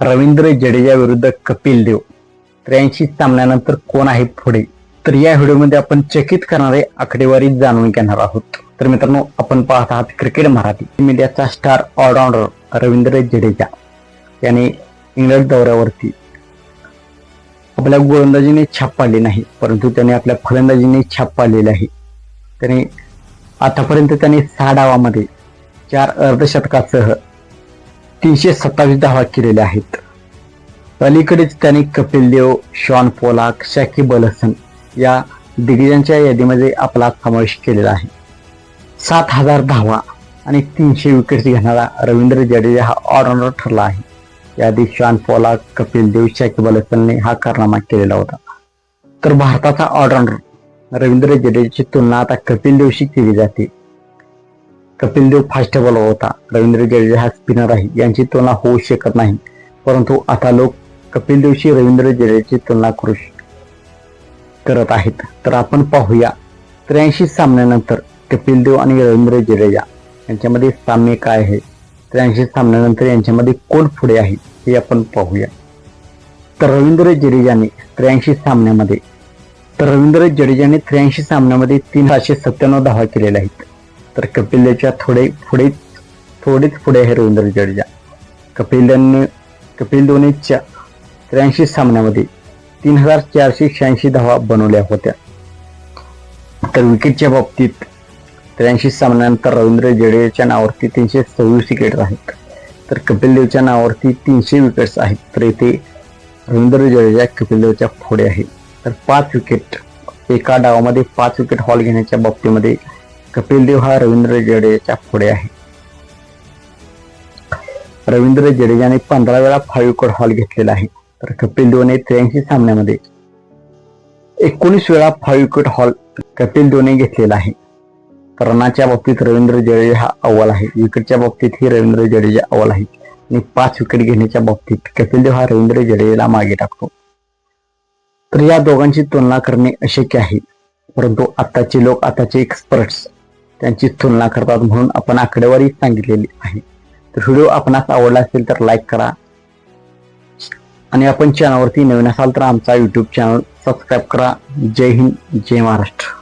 रवींद्र जडेजा विरुद्ध कपिल देव. त्र्याऐंशी सामन्यानंतर कोण आहे पुढे? तर या व्हिडिओमध्ये आपण चकित करणारे आकडेवारी जाणून घेणार आहोत. तर मित्रांनो आपण पाहत आहात क्रिकेट मराठी. मीडियाचा स्टार ऑलराऊंडर रवींद्र जडेजा याने इंग्लंड दौऱ्यावरती आपल्या गोलंदाजीने छाप पाडली नाही परंतु त्याने आपल्या फलंदाजीने छाप पाडलेली आहे. त्याने आतापर्यंत त्याने सहा डावामध्ये चार अर्धशतकासह तीनशे सत्तावीस धावा केलेल्या आहेत. अलीकडेच त्याने कपिल देव शॉन पोलाक शाकिब अल हसन या दिग्गजांच्या यादीमध्ये आपला समावेश केलेला आहे. सात हजार धावा आणि तीनशे विकेट्स घेणारा रवींद्र जडेजा हा ऑलराऊंडर ठरला आहे. याआधी शॉन पोलाक कपिल देव शाकिब अल हसनने हा कारनामा केलेला होता. तर भारताचा ऑलराऊंडर रवींद्र जडेजाची तुलना आता कपिल देवशी केली जाते. कपिल देव फास्ट बॉलर होता. रवींद्र जडेजा हा स्पिनर आहे. यांची तुलना होऊ शकत नाही. परंतु आता लोक कपिल देवशी रवींद्र जडेजाची तुलना करू करत आहेत. तर आपण पाहूया. त्र्याऐंशी सामन्यानंतर कपिल देव आणि रवींद्र जडेजा यांच्यामध्ये साम्य काय आहे? त्र्याऐंशी सामन्यानंतर यांच्यामध्ये कोण पुढे आहे? हे आपण पाहूया. तर रवींद्र जडेजाने त्र्याऐंशी सामन्यामध्ये तर रवींद्र जडेजाने त्र्याऐंशी सामन्यामध्ये तीन सातशे सत्त्याण्णव धावा केलेल्या आहेत. तर कपिल देवच्या थोडे पुढे थोडेच पुढे आहे रवींद्र जडेजा. कपिल देवने कपिल देवनेच्या त्र्याऐंशी सामन्यामध्ये तीन हजार चारशे शहाऐंशी धावा बनवल्या होत्या. तर विकेटच्या बाबतीत त्र्याऐंशी सामन्यानंतर रवींद्र जडेजाच्या नावावरती तीनशे सव्वीस विकेट आहेत. तर कपिल देवच्या नावावरती तीनशे विकेट्स आहेत. तर येथे रवींद्र जडेजा कपिल देवच्या पुढे आहे. तर पाच विकेट एका डावामध्ये पाच विकेट हॉल घेण्याच्या बाबतीमध्ये कपिल देव हा रवींद्र जडेजाच्या पुढे आहे. रवींद्र जडेजाने पंधरा वेळा फाईव्ह हॉल घेतलेला आहे. तर कपिल देवने त्र्याऐंशी सामन्यामध्ये एकोणीस वेळा फाईव्ह विकेट हॉल कपिल देवने घेतलेला आहे. रनाच्या बाबतीत रवींद्र जडेजा हा अव्वल आहे. विकेटच्या बाबतीतही रवींद्र जडेजा अव्वल आहे. आणि पाच विकेट घेण्याच्या बाबतीत कपिल देव हा रवींद्र जडेजाला मागे टाकतो. तर या दोघांची तुलना करणे अशक्य आहे. परंतु आताचे लोक आताचे एक्सपर्ट्स त्यांची तुलना करतात म्हणून आपण आकडेवारी सांगितलेली आहे. तर व्हिडिओ आपणास आवडला असेल तर लाईक करा. आणि आपण चॅनलवरती नवीन असाल तर आमचा यूट्यूब चॅनल सबस्क्राईब करा. जय हिंद जय महाराष्ट्र.